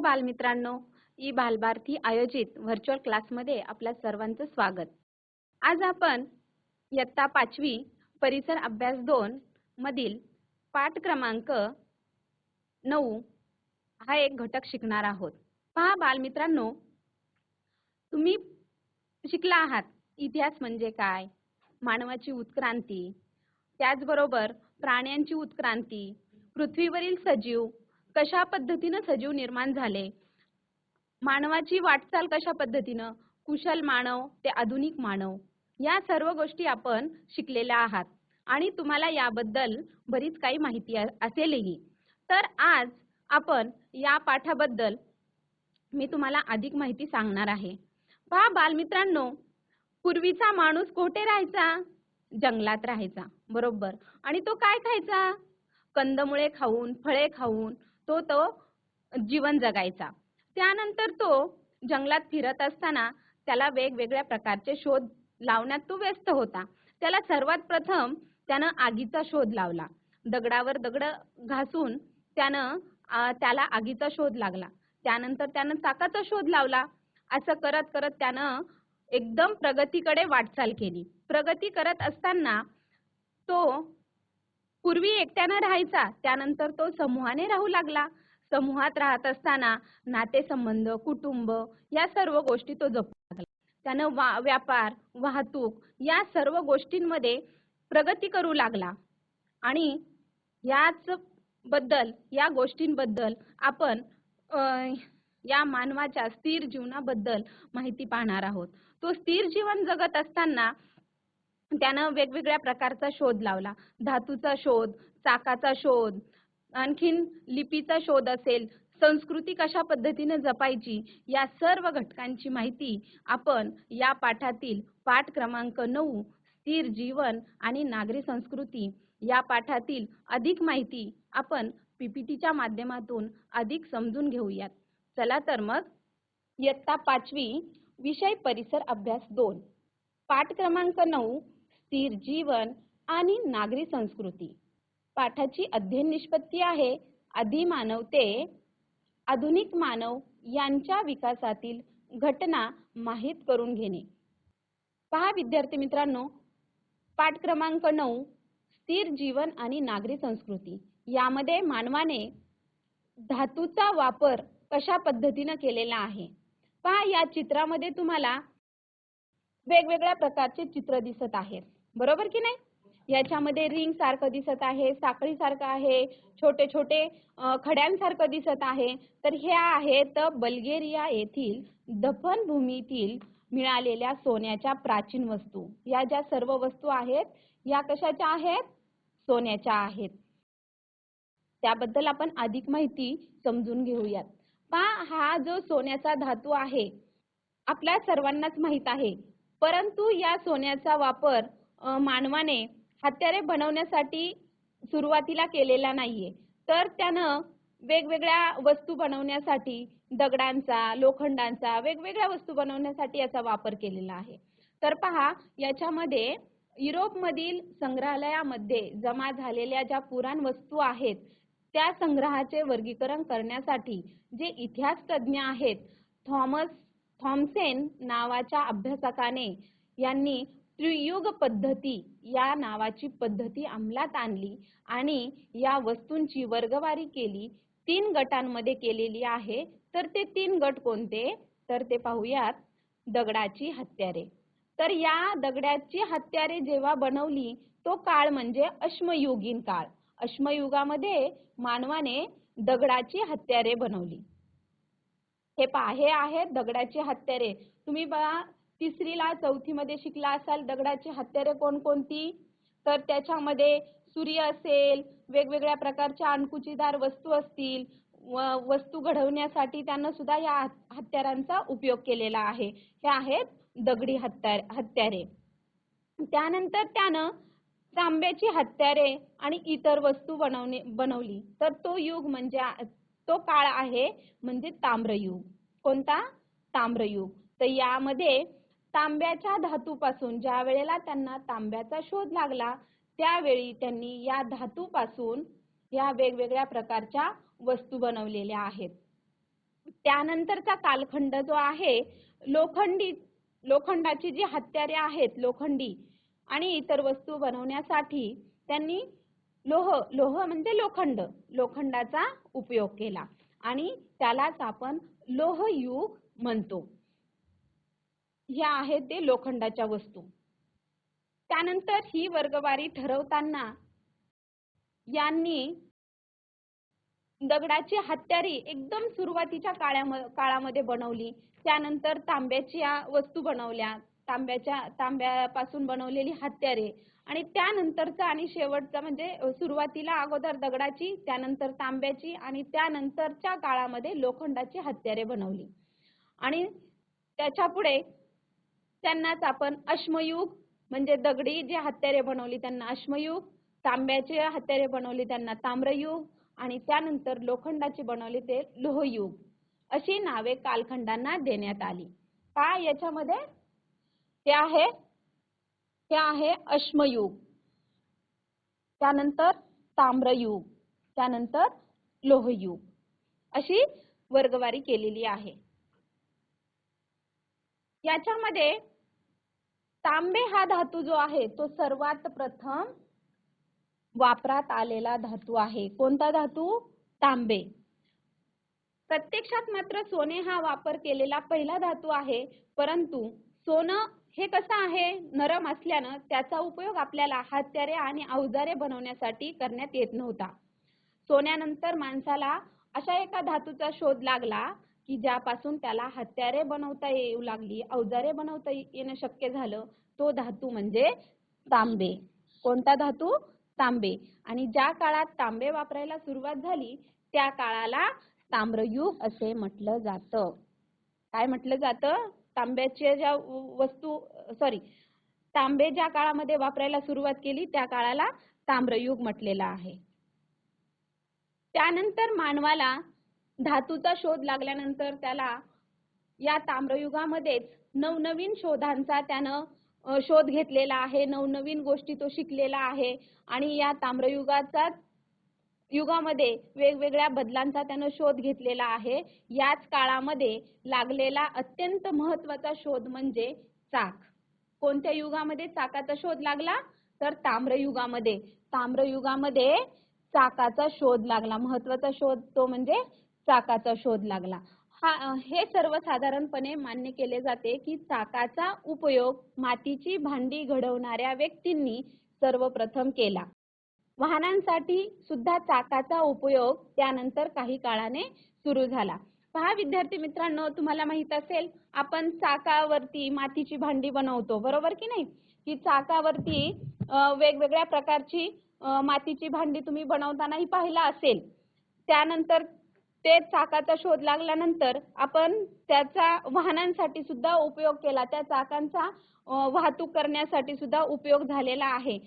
नमस्कार बालमित्रांनो. ई बालभारती आयोजित व्हर्च्युअल क्लासमध्ये आपल्या सर्वांचं स्वागत. आज आपण इयत्ता पाचवी परिसर अभ्यास दोन मधील पाठ क्रमांक नऊ हा एक घटक शिकणार आहोत. पहा बालमित्रांनो तुम्ही शिकला आहात. इतिहास म्हणजे काय? मानवाची उत्क्रांती. त्याचबरोबर प्राण्यांची उत्क्रांती. पृथ्वीवरील सजीव कशा पद्धतीनं सजीव निर्माण झाले? मानवाची वाटचाल कशा पद्धतीनं? कुशल मानव ते आधुनिक मानव या सर्व गोष्टी आपण शिकलेल्या आहात. आणि तुम्हाला याबद्दल बरीच काही माहिती असेलही. तर आज आपण या पाठाबद्दल मी तुम्हाला अधिक माहिती सांगणार आहे. पहा बालमित्रांनो पूर्वीचा माणूस कोठे राहायचा? जंगलात राहायचा. बरोबर. आणि तो काय खायचा? कंदमुळे खाऊन फळे खाऊन तो तो जीवन जगायचा. त्यानंतर तो जंगलात फिरत असताना त्याला वेगवेगळ्या प्रकारचे शोध लावण्यात तो व्यस्त होता. त्याला सर्वात प्रथम त्यानं आगीचा शोध लावला. दगडावर दगड घासून त्यानं त्याला आगीचा शोध लागला. त्यानंतर त्यानं चाकाचा शोध लावला. असं करत करत त्यानं एकदम प्रगतीकडे वाटचाल केली. प्रगती करत असताना तो पूर्वी एकट्यानं राहायचा त्यानंतर तो समूहाने राहू लागला. समूहात राहत असताना नातेसंबंध कुटुंब या सर्व गोष्टी तो जपू लागला. त्यानं वा व्यापार वाहतूक या सर्व गोष्टींमध्ये प्रगती करू लागला. आणि याच बद्दल या गोष्टींबद्दल आपण या मानवाच्या स्थिर जीवनाबद्दल माहिती पाहणार आहोत. तो स्थिर जीवन जगत असताना त्यानं वेगवेगळ्या प्रकारचा शोध लावला. धातूचा शोध चाकाचा शोध आणखीन लिपीचा शोध असेल संस्कृती कशा पद्धतीने जपायची या सर्व घटकांची माहिती आपण या पाठातील पाठ क्रमांक नऊ स्थिर जीवन आणि नागरी संस्कृती या पाठातील अधिक माहिती आपण पीपीटीच्या माध्यमातून अधिक समजून घेऊयात. चला तर मग इयत्ता पाचवी विषय परिसर अभ्यास दोन. पाठ क्रमांक नऊ स्थिर जीवन आणि नागरी संस्कृती. पाठाची अध्ययन निष्पत्ती आहे. अधिमानव ते आधुनिक मानव यांच्या विकासातील घटना माहीत करून घेणे. पहा विद्यार्थी मित्रांनो पाठ क्रमांक नऊ स्थिर जीवन आणि नागरी संस्कृती. यामध्ये मानवाने धातूचा वापर कशा पद्धतीनं केलेला आहे? पहा या चित्रामध्ये तुम्हाला वेगवेगळ्या प्रकारचे चित्र दिसत आहेत. बरोबर की नाही? याच्यामध्ये रिंग सारखं दिसत आहे साखळी सारखं आहे छोटे छोटे खड्यांसारखं दिसत आहे. तर ह्या आहेत बल्गेरिया येथील दफनभूमीतील मिळालेल्या सोन्याच्या प्राचीन वस्तू. या ज्या सर्व वस्तू आहेत या कशाच्या आहेत? सोन्याच्या आहेत. त्याबद्दल आपण अधिक माहिती समजून घेऊयात. पहा हा जो सोन्याचा धातू आहे आपल्या सर्वांनाच माहीत आहे. परंतु या सोन्याचा वापर मानवाने हत्यारे बनवण्यासाठी सुरुवातीला केलेला नाहीये. तर त्यानं वेगवेगळ्या वस्तू बनवण्यासाठी दगडांचा लोखंडांचा वेगवेगळ्या वस्तू बनवण्यासाठी याचा वापर केलेला आहे. तर पहा याच्यामध्ये युरोपमधील संग्रहालयामध्ये जमा झालेल्या ज्या पुराण वस्तू आहेत त्या संग्रहाचे वर्गीकरण करण्यासाठी जे इतिहास तज्ज्ञ आहेत थॉमस थॉमसेन नावाच्या अभ्यासकाने यांनी त्रियुग पद्धती या नावाची पद्धती अंमलात आणली आणि या वस्तूंची वर्गवारी केली. तीन गटांमध्ये केलेली आहे. तर ते तीन गट कोणते? तर ते पाहूयात. दगडाची हत्यारे. तर या दगडाची हत्यारे जेव्हा बनवली तो काळ म्हणजे अश्मयुगीन काळ. अश्मयुगामध्ये मानवाने दगडाची हत्यारे बनवली. हे पहा हे दगडाची हत्यारे. तुम्ही बघा तिसरीला चौथीमध्ये शिकला असाल दगडाची हत्यारे कोणकोणती? तर त्याच्यामध्ये सूर्य असेल वेगवेगळ्या प्रकारच्या अणकुचीदार वस्तू असतील वस्तू घडवण्यासाठी त्यांना सुद्धा या हत्यारांचा उपयोग केलेला आहे. हे आहेत दगडी हत्यार हत्यारे. त्यानंतर त्यानं तांब्याची हत्यारे आणि इतर वस्तू बनवणे बनवली. तर तो युग म्हणजे तो काळ आहे म्हणजे ताम्रयुग. कोणता? ताम्रयुग. तर यामध्ये तांब्याच्या धातूपासून ज्या वेळेला त्यांना तांब्याचा शोध लागला त्यावेळी त्यांनी या धातूपासून या वेगवेगळ्या प्रकारच्या वस्तू बनवलेल्या आहेत. त्यानंतरचा कालखंड जो आहे लोखंडी लोखंडाची जी हत्यारे आहेत लोखंडी आणि इतर वस्तू बनवण्यासाठी त्यांनी लोह लोह म्हणजे लोखंड लोखंडाचा उपयोग केला आणि त्यालाच आपण लोहयुग म्हणतो. ह्या आहेत ते लोखंडाच्या वस्तू. त्यानंतर ही वर्गवारी ठरवताना यांनी दगडाची हत्यारी एकदम सुरुवातीच्या काळ्या काळामध्ये बनवली. त्यानंतर तांब्याच्या वस्तू बनवल्या. तांब्याच्या तांब्यापासून बनवलेली हत्यारे. आणि त्यानंतरचा आणि शेवटचा म्हणजे सुरुवातीला अगोदर दगडाची त्यानंतर तांब्याची आणि त्यानंतरच्या काळामध्ये लोखंडाची हत्यारे बनवली. आणि त्याच्या पुढे त्यांनाच आपण अश्मयुग म्हणजे दगडी जे हत्यारे बनवली त्यांना अश्मयुग तांब्याचे हत्यारे बनवली त्यांना ताम्रयुग आणि त्यानंतर लोखंडाची बनवली ते लोहयुग. अशी नावे कालखंडांना देण्यात आली. काय याच्यामध्ये? ते आहे ते आहे अश्मयुग. त्यानंतर ताम्रयुग त्यानंतर लोहयुग. अशी वर्गवारी केलेली आहे. याच्यामध्ये तांबे हा धातू जो आहे तो सर्वात प्रथम वापरात आलेला धातू आहे. कोणता धातू? तांबे. प्रत्यक्षात मात्र सोने हा वापर केलेला पहिला धातू आहे परंतु सोनं हे कसं आहे? नरम असल्यानं त्याचा उपयोग आपल्याला हत्यारे आणि अवजारे बनवण्यासाठी करण्यात येत नव्हता. सोन्यानंतर माणसाला अशा एका धातूचा शोध लागला की ज्यापासून त्याला हत्यारे बनवता येऊ लागली अवजारे बनवता येणं शक्य झालं तो धातू म्हणजे तांबे. कोणता धातू? तांबे. आणि ज्या काळात तांबे वापरायला सुरुवात झाली त्या काळाला ताम्रयुग असे म्हटलं जातं. काय म्हटलं जातं? तांब्याच्या ज्या वस्तू सॉरी तांबे ज्या काळामध्ये वापरायला सुरुवात केली त्या काळाला ताम्रयुग म्हटलेला आहे. त्यानंतर मानवाला धातूचा शोध लागल्यानंतर त्याला या ताम्रयुगामध्येच नवनवीन शोधांचा त्यानं शोध घेतलेला आहे. नवनवीन गोष्टी तो शिकलेला आहे. आणि या ताम्रयुगाचा युगामध्ये वेगवेगळ्या बदलांचा त्यानं शोध घेतलेला आहे. याच काळामध्ये लागलेला अत्यंत महत्त्वाचा शोध म्हणजे चाक. कोणत्या युगामध्ये चाकाचा शोध लागला? तर ताम्रयुगामध्ये. ताम्रयुगामध्ये चाकाचा शोध लागला. महत्त्वाचा शोध तो म्हणजे चाकाचा शोध लागला. हा हे सर्वसाधारणपणे मान्य केले जाते की चाकाचा उपयोग मातीची भांडी घडवणाऱ्या व्यक्तींनी सर्वप्रथम केला. वाहनांसाठी सुद्धा चाकाचा उपयोग त्यानंतर काही काळाने सुरू झाला. पहा विद्यार्थी मित्रांनो तुम्हाला माहीत असेल आपण चाकावरती मातीची भांडी बनवतो बरोबर की नाही? की चाकावरती वेगवेगळ्या प्रकारची मातीची भांडी तुम्ही बनवतानाही पाहिला असेल. त्यानंतर ते चाकाचा शोध लागल्यानंतर आपण त्याचा वाहनांसाठी सुद्धा उपयोग केला. त्या चाकांचा वाहतूक करण्यासाठी सुद्धा उपयोग झालेला आहे.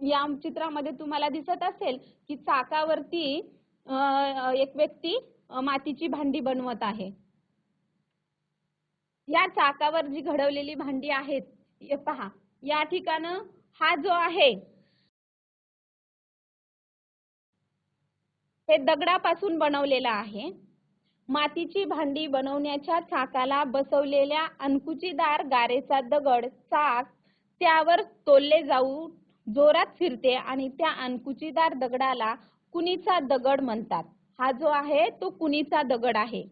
या चित्रामध्ये तुम्हाला दिसत असेल की चाकावरती एक व्यक्ती मातीची भांडी बनवत आहे. या चाकावर जी घडवलेली भांडी आहेत पहा. या ठिकाण हा जो आहे हे दगडापासून बनवलेलं आहे. मातीची भांडी बनवण्याच्या चाकाला बसवलेल्या अंकुचीदार गारेचा दगड चाक त्यावर तोलले जाऊ जोरात फिरते आणि त्या अणकुचीदार दगडाला कुणीचा दगड म्हणतात. हा जो आहे तो कुणीचा दगड आहे.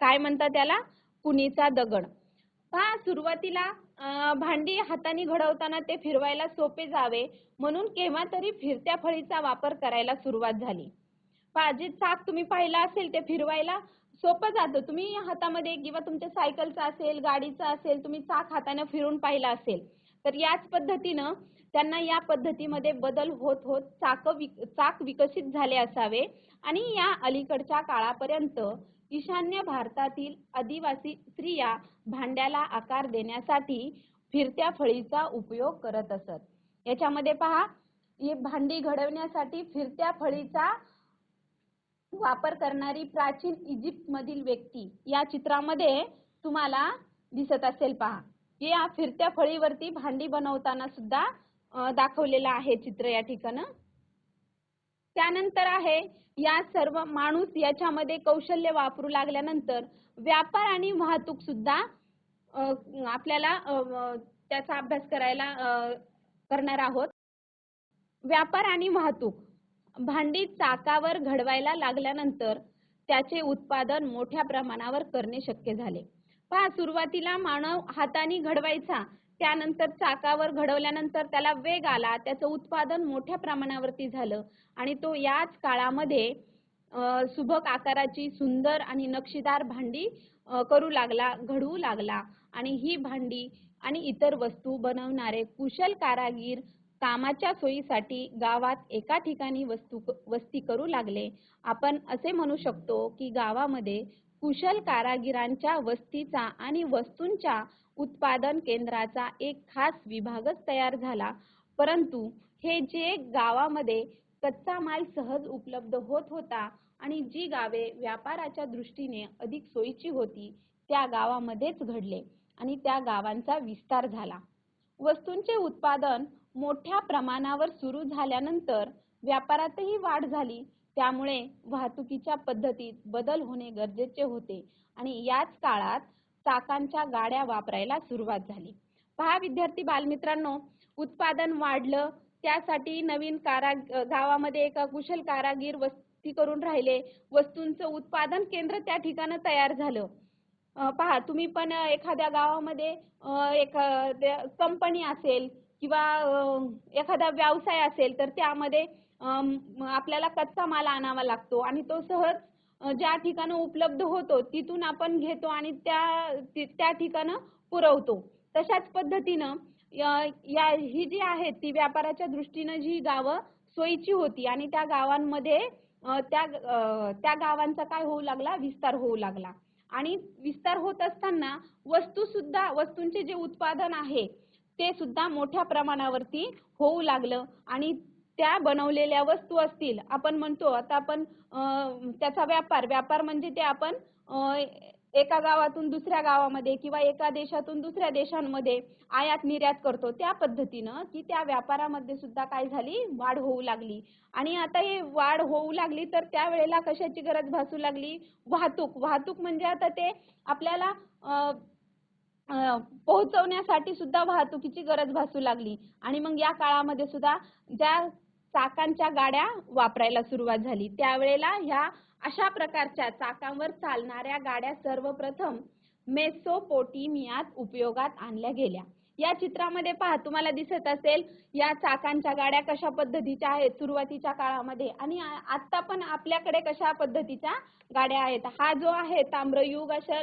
काय म्हणतात त्याला? कुणीचा दगड. पहा सुरुवातीला भांडी हाताने घडवताना ते फिरवायला सोपे जावे म्हणून केव्हा तरी फिरत्या फळीचा वापर करायला सुरुवात झाली. पहा चाक तुम्ही पाहिला असेल ते फिरवायला सोपं जातं. तुम्ही हातामध्ये किंवा तुमच्या सायकलचा असेल गाडीचा असेल तुम्ही चाक हाताने फिरून पाहिला असेल तर याच पद्धतीनं त्यांना या पद्धतीमध्ये बदल होत होत चाक चाक विकसित झाले असावे. आणि या अलीकडच्या काळापर्यंत ईशान्य भारतातील आदिवासी स्त्रिया भांड्याला आकार देण्यासाठी फिरत्या फळीचा उपयोग करत असत. याच्यामध्ये पहा हे भांडी घडवण्यासाठी फिरत्या फळीचा वापर करणारी प्राचीन इजिप्त मधील व्यक्ती या चित्रामध्ये तुम्हाला दिसत असेल पहा. या फिरत्या फळीवरती भांडी बनवताना सुद्धा दाखवलेलं आहे चित्र या ठिकाण. त्यानंतर आहे या सर्व माणूस याच्यामध्ये कौशल्य वापरू लागल्यानंतर व्यापार आणि वाहतूक सुद्धा आपल्याला त्याचा अभ्यास करायला करणार आहोत. व्यापार आणि वाहतूक. भांडी चाकावर घडवायला लागल्यानंतर त्याचे उत्पादन मोठ्या प्रमाणावर करणे शक्य झाले. पहा सुरुवातीला मानव हाताने घडवायचा त्यानंतर चाकावर घडवल्यानंतर त्याला वेग आला त्याचं उत्पादन मोठ्या प्रमाणावरती झालं आणि तो याच काळामध्ये सुबक आकाराची सुंदर आणि नक्षीदार भांडी करू लागला घडवू लागला आणि ही भांडी आणि इतर वस्तू बनवणारे कुशल कारागीर कामाच्या सोयीसाठी गावात एका ठिकाणी वस्तू वस्ती करू लागले. आपण असे म्हणू शकतो की गावामध्ये कुशल कारागिरांच्या वस्तीचा आणि वस्तूंच्या उत्पादन केंद्राचा एक खास विभागच तयार झाला. परंतु हे जे गावामध्ये कच्चा माल सहज उपलब्ध होत होता आणि जी गावे व्यापाराच्या दृष्टीने अधिक सोयीची होती त्या गावामध्येच घडले आणि त्या गावांचा विस्तार झाला. वस्तूंचे उत्पादन मोठ्या प्रमाणावर सुरू झाल्यानंतर व्यापारातही वाढ झाली. त्यामुळे वाहतुकीच्या पद्धतीत बदल होणे गरजेचे होते आणि याच काळात चाकांच्या गाड्या वापरायला सुरुवात झाली. पहा विद्यार्थी बालमित्रांनो उत्पादन वाढलं त्यासाठी नवीन कारा गावामध्ये एका कुशल कारागीर वस्ती करून राहिले. वस्तूंचं उत्पादन केंद्र त्या ठिकाणी तयार झालं. पहा तुम्ही पण एखाद्या गावामध्ये एखाद्या कंपनी असेल किंवा एखादा व्यवसाय असेल तर त्यामध्ये आपल्याला कच्चा माल आणावा लागतो. आणि तो सहज ज्या ठिकाणी उपलब्ध होतो तिथून आपण घेतो आणि त्या त्या ठिकाणं पुरवतो. तशाच पद्धतीनं या ही जी आहेत ती व्यापाराच्या दृष्टीनं जी गावं सोयीची होती आणि त्या गावांमध्ये त्या त्या गावांचा काय होऊ लागला? विस्तार होऊ लागला. आणि विस्तार होत असताना वस्तू सुद्धा वस्तूंचे जे उत्पादन आहे ते सुद्धा मोठ्या प्रमाणावरती होऊ लागलं. आणि त्या बनवलेल्या वस्तू असतील आपण म्हणतो आता आपण त्याचा व्यापार व्यापार म्हणजे ते आपण एका गावातून दुसऱ्या गावामध्ये किंवा एका देशातून दुसऱ्या देशांमध्ये आयात निर्यात करतो. त्या पद्धतीनं की त्या व्यापारामध्ये सुद्धा काय झाली? वाढ होऊ लागली. आणि आता हे वाढ होऊ लागली तर त्यावेळेला कशाची गरज भासू लागली? वाहतूक. वाहतूक म्हणजे आता ते आपल्याला अं, पोहोचवण्यासाठी सुद्धा वाहतुकीची गरज भासू लागली. आणि मग या काळामध्ये सुद्धा ज्या चाकांच्या गाड्या वापरायला सुरुवात झाली त्यावेळेला ह्या अशा प्रकारच्या चाकांवर चालणाऱ्या गाड्या सर्वप्रथम मेसोपोटेमियात उपयोगात आणल्या गेल्या. या चित्रामध्ये पहा तुम्हाला दिसत असेल या चाकांच्या गाड्या कशा पद्धतीच्या आहेत सुरुवातीच्या काळामध्ये आणि आता पण आपल्याकडे कशा पद्धतीच्या गाड्या आहेत? हा जो आहे ताम्रयुग अशा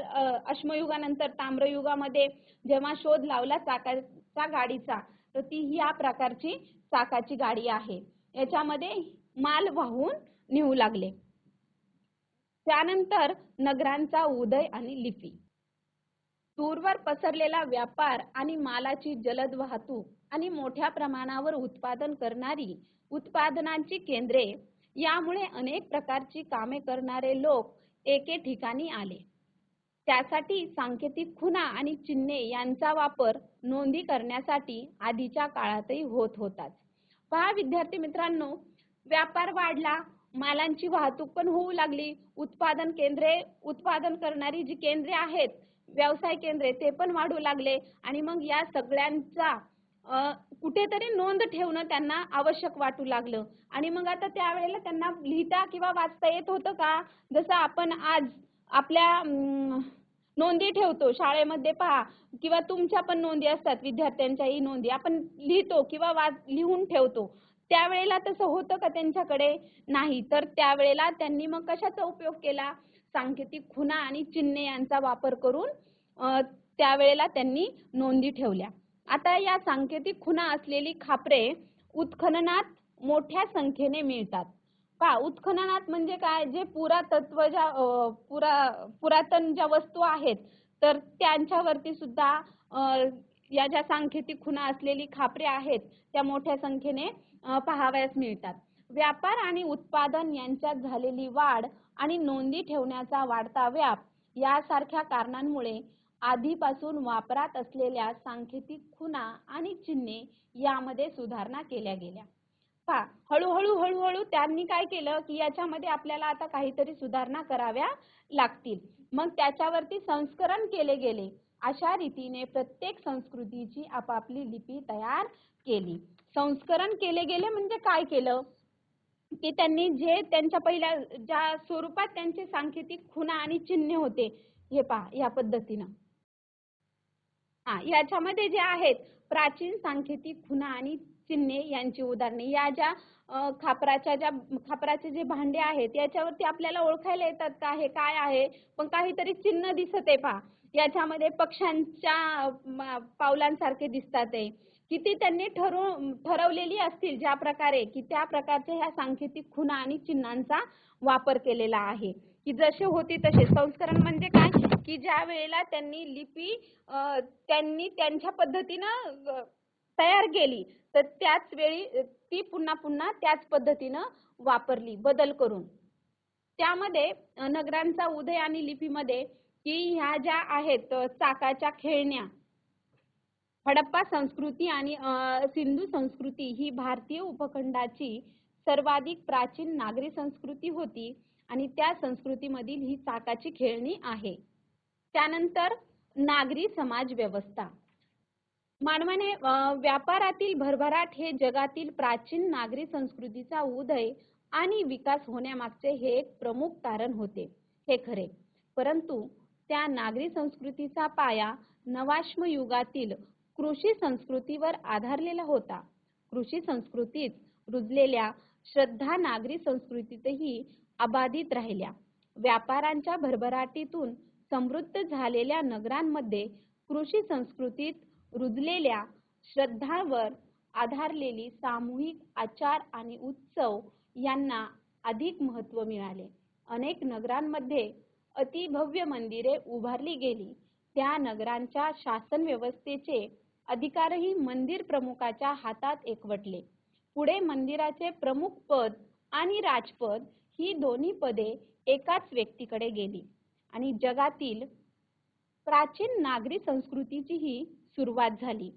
अश्मयुगानंतर ताम्रयुगामध्ये जेव्हा शोध लावला चाकाच्या गाडीचा तर ती ह्या प्रकारची चाकाची गाडी आहे. याच्यामध्ये माल वाहून नेऊ लागले. त्यानंतर नगरांचा उदय आणि लिपी. दूरवर पसरलेला व्यापार आणि मालाची जलद वाहतूक आणि मोठ्या प्रमाणावर उत्पादन करणारी उत्पादनांची केंद्रे यामुळे अनेक प्रकारची कामे करणारे लोक एके ठिकाणी आले. त्यासाठी सांकेतिक खुणा आणि चिन्हे यांचा वापर नोंदी करण्यासाठी आधीच्या काळातही होत होताच. पहा विद्यार्थी मित्रांनो व्यापार वाढला मालांची वाहतूक पण होऊ लागली उत्पादन केंद्रे उत्पादन करणारी जी केंद्रे आहेत व्यवसाय केंद्रे ते पण वाढू लागले. आणि मग या सगळ्यांचा कुठेतरी नोंद ठेवणं त्यांना आवश्यक वाटू लागलं. आणि मग आता त्यावेळेला त्यांना लिहिता किंवा वाचता येत होतं का? जसं आपण आज आपल्या नोंदी ठेवतो शाळेमध्ये पहा किंवा तुमच्या पण नोंदी असतात विद्यार्थ्यांच्याही नोंदी. आपण लिहितो किंवा वाच लिहून ठेवतो. त्यावेळेला तसं होतं का त्यांच्याकडे? नाही. तर त्यावेळेला त्यांनी मग कशाचा उपयोग केला? सांकेतिक खुणा आणि चिन्हे यांचा वापर करून त्यावेळेला त्यांनी नोंदी ठेवल्या. आता या सांकेतिक खुणा असलेली खापरे उत्खननात मोठ्या संख्येने मिळतात. का उत्खननात म्हणजे काय? जे पुरातत्व ज्या पुरा पुरातन ज्या वस्तू आहेत तर त्यांच्यावरती सुद्धा या ज्या सांकेतिक खुणा असलेली खापरे आहेत त्या मोठ्या संख्येने पाहावयास मिळतात. व्यापार आणि उत्पादन यांच्यात झालेली वाढ आणि नोंदी ठेवण्याचा वाढता व्याप यासारख्या कारणांमुळे आधीपासून वापरात असलेल्या सांकेतिक खुणा आणि चिन्हे यामध्ये सुधारणा केल्या गेल्या. पहा हळूहळू हळूहळू त्यांनी काय केलं की याच्यामध्ये आपल्याला आता काहीतरी सुधारणा कराव्या लागतील. मग त्याच्यावरती संस्करण केले गेले. अशा रीतीने प्रत्येक संस्कृतीची आपापली लिपी तयार केली. संस्करण केले गेले म्हणजे काय केलं? की त्यांनी जे त्यांच्या पहिल्या ज्या स्वरूपात त्यांचे सांकेतिक खुणा आणि चिन्हे होते हे पहा या पद्धतीनं. हा याच्यामध्ये जे आहेत प्राचीन सांकेतिक खुणा आणि चिन्हे यांची उदाहरणे. या ज्या खापराच्या ज्या खापराचे जे भांडे आहेत याच्यावरती आपल्याला ओळखायला येतात का? हे काय आहे? पण काहीतरी चिन्ह दिसत आहे पहा. याच्यामध्ये पक्ष्यांच्या पावलांसारखे दिसतात आहे किती त्यांनी ठरवून ठरवलेली असतील ज्या प्रकारे की त्या प्रकारच्या ह्या सांकेतिक खुणा आणि चिन्हांचा वापर केलेला आहे. की जसे होते तसे. संस्करण म्हणजे काय? की ज्या वेळेला त्यांनी लिपी त्यांनी त्यांच्या पद्धतीनं तयार केली तर त्याच वेळी ती पुन्हा पुन्हा त्याच पद्धतीनं वापरली. बदल करून. त्यामध्ये नगरांचा उदय आणि लिपीमध्ये की ह्या ज्या आहेत चाकाच्या खेळण्या हडप्पा संस्कृती आणि सिंधू संस्कृती ही भारतीय उपखंडाची सर्वाधिक प्राचीन नागरी संस्कृती होती आणि त्या संस्कृतीमधील ही चाकाची खेळणी आहे. त्यानंतर नागरी समाज व्यवस्था. मानवाने व्यापारातील भरभराट हे जगातील प्राचीन नागरी संस्कृतीचा उदय आणि विकास होण्यामागचे हे एक प्रमुख कारण होते. हे खरे. परंतु त्या नागरी संस्कृतीचा पाया नवाश्म युगातील कृषी संस्कृतीवर आधारलेला होता. कृषी संस्कृतीत रुजलेल्या श्रद्धा नागरी संस्कृतीतही अबाधित राहिल्या. व्यापारांच्या भरभराटीतून समृद्ध झालेल्या नगरांमध्ये कृषी संस्कृतीत रुजलेल्या श्रद्धांवर आधारलेली सामूहिक आचार आणि उत्सव यांना अधिक महत्त्व मिळाले. अनेक नगरांमध्ये अतिभव्य मंदिरे उभारली गेली. त्या नगरांच्या शासन व्यवस्थेचे अधिकारही मंदिर प्रमुखाच्या हातात एकवटले. पुढे मंदिराचे प्रमुख पद आणि राजपद ही दोन्ही पदे एकाच व्यक्तीकडे गेली. आणि जगातील प्राचीन नागरी संस्कृतीचीही सुरुवात झाली.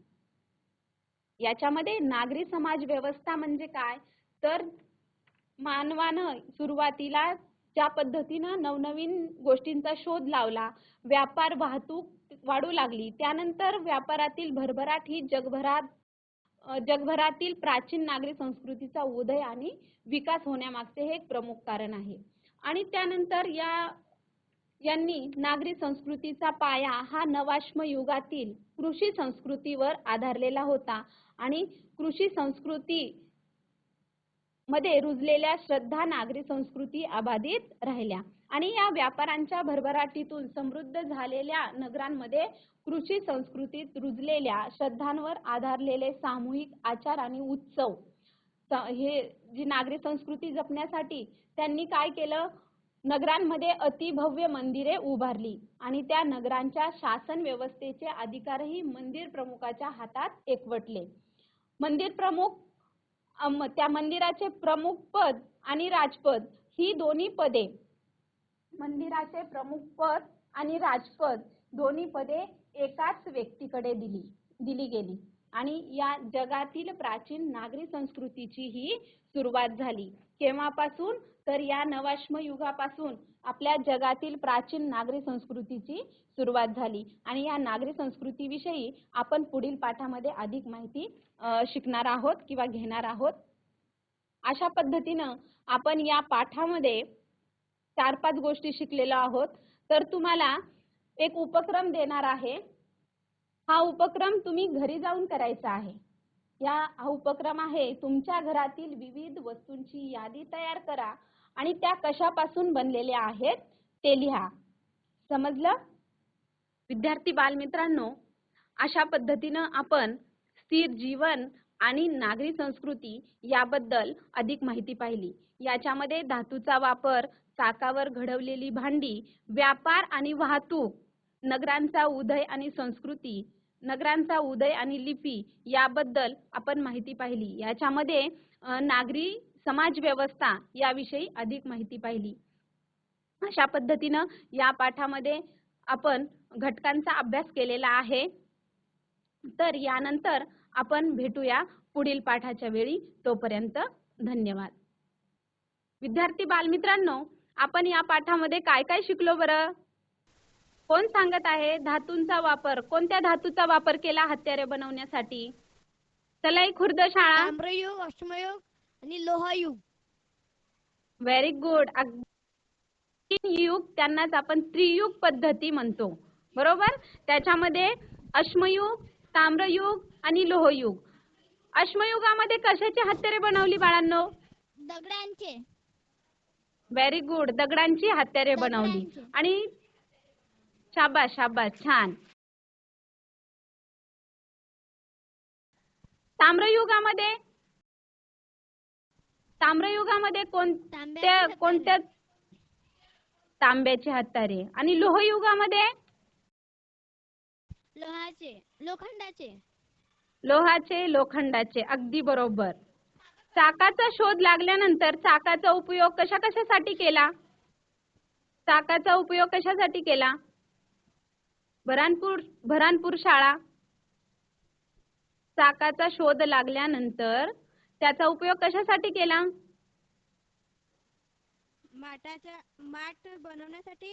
याच्यामध्ये नागरी समाज व्यवस्था म्हणजे काय? तर मानवानं सुरुवातीला ज्या पद्धतीनं नवनवीन गोष्टींचा शोध लावला व्यापार वाहतूक वाढू लागली त्यानंतर व्यापारातील भरभराट ही जगभरात जगभरातील प्राचीन नागरी संस्कृतीचा उदय आणि विकास होण्यामागचे हे एक प्रमुख कारण आहे. आणि त्यानंतर या यांनी नागरी संस्कृतीचा पाया हा नवाश्म युगातील कृषी संस्कृतीवर आधारलेला होता आणि कृषी संस्कृती मध्ये रुजलेल्या श्रद्धा नागरी संस्कृती अबाधित राहिल्या. आणि या व्यापारांच्या भरभराटीतून समृद्ध झालेल्या नगरांमध्ये कृषी संस्कृतीत रुजलेल्या श्रद्धांवर आधारलेले सामूहिक आचार आणि उत्सव. हे जी नागरी संस्कृती जपण्यासाठी त्यांनी काय केलं? नगरांमध्ये अतिभव्य मंदिरे उभारली आणि त्या नगरांच्या शासन व्यवस्थेचे अधिकारही मंदिर प्रमुखाच्या हातात एकवटले. मंदिर प्रमुख त्या मंदिराचे प्रमुख पद आणि राजपद ही दोन्ही पदे. मंदिराचे प्रमुख पद आणि राजपद दोन्ही पदे एकाच व्यक्तीकडे दिली दिली गेली. आणि या जगातील प्राचीन नागरी संस्कृतीची ही सुरुवात झाली. केव्हापासून? तर या नवाश्म युगापासून. आपल्या जगातील प्राचीन नागरी संस्कृतीची सुरुवात झाली. आणि या नागरी संस्कृतीविषयी आपण पुढील पाठामध्ये अधिक माहिती शिकणार आहोत किंवा घेणार आहोत. अशा पद्धतीनं आपण या पाठामध्ये चार पाच गोष्टी शिकलेलो आहोत. तर तुम्हाला एक उपक्रम देणार आहे. हा उपक्रम तुम्ही घरी जाऊन करायचा आहे. या हा उपक्रम आहे तुमच्या घरातील विविध वस्तूंची यादी तयार करा. आणि त्या कशापासून बनलेल्या आहेत ते लिहा. समजलं? विद्यार्थी बालमित्रांनो अशा पद्धतीनं आपण स्थिर जीवन आणि नागरी संस्कृती याबद्दल अधिक माहिती पाहिली. याच्यामध्ये धातूचा वापर चाकावर घडवलेली भांडी व्यापार आणि वाहतूक नगरांचा उदय आणि संस्कृती नगरांचा उदय आणि लिपी याबद्दल आपण माहिती पाहिली. याच्यामध्ये नागरी समाज व्यवस्था याविषयी अधिक माहिती पाहिली. अशा पद्धतीनं या पाठामध्ये आपण घटकांचा अभ्यास केलेला आहे. तर यानंतर आपण भेटूया पुढील पाठाच्या वेळी. तोपर्यंत धन्यवाद. विद्यार्थी बालमित्रांनो आपण या पाठामध्ये काय काय शिकलो बरं? कोण सांगत आहे धातूंचा वापर? कोणत्या धातूचा वापर केला हत्यारे बनवण्यासाठी? सलाई खुर्द शाळा? आणि लोहयुग व्हेरी गुड तीन युग त्यांनाच आपण त्रियुग पद्धती म्हणतो. बरोबर? त्याच्यामध्ये अश्मयुग ताम्रयुग आणि लोहयुग. अश्मयुगामध्ये कशाची हत्यारे बनवली बाळांनो? दगडांचे. व्हेरी गुड दगडांची हत्यारे बनवली. आणि शाबास शाबास. छान. ताम्रयुगामध्ये ताम्रयुगामध्ये कोणत्या कोणत्या तांब्याची हत्यारे आणि लोहयुगामध्ये? लोहाचे. लोखंडाचे. लोहाचे लोखंडाचे. अगदी बरोबर. चाकाचा शोध लागल्यानंतर चाकाचा उपयोग कशा कशासाठी केला? चाकाचा उपयोग कशासाठी केला? भरानपूर भरानपूर शाळा. चाकाचा शोध लागल्यानंतर त्याचा उपयोग कशासाठी केला? माठाच्या माठ बनवण्यासाठी?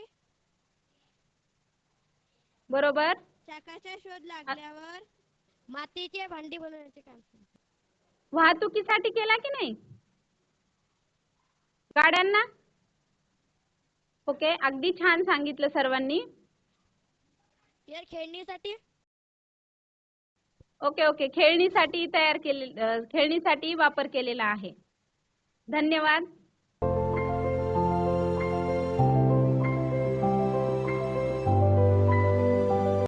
बरोबर. चाकाचा शोध लागल्यावर मातीचे भांडी बनवण्याचे काम वाहतुकीसाठी केला की नाही? गाड्यांना? ओके अगदी छान सांगितलं सर्वांनी. खेळणीसाठी? Okay okay. खेळणीसाठी तयार केले खेळणीसाठी वापर केलेला आहे. धन्यवाद.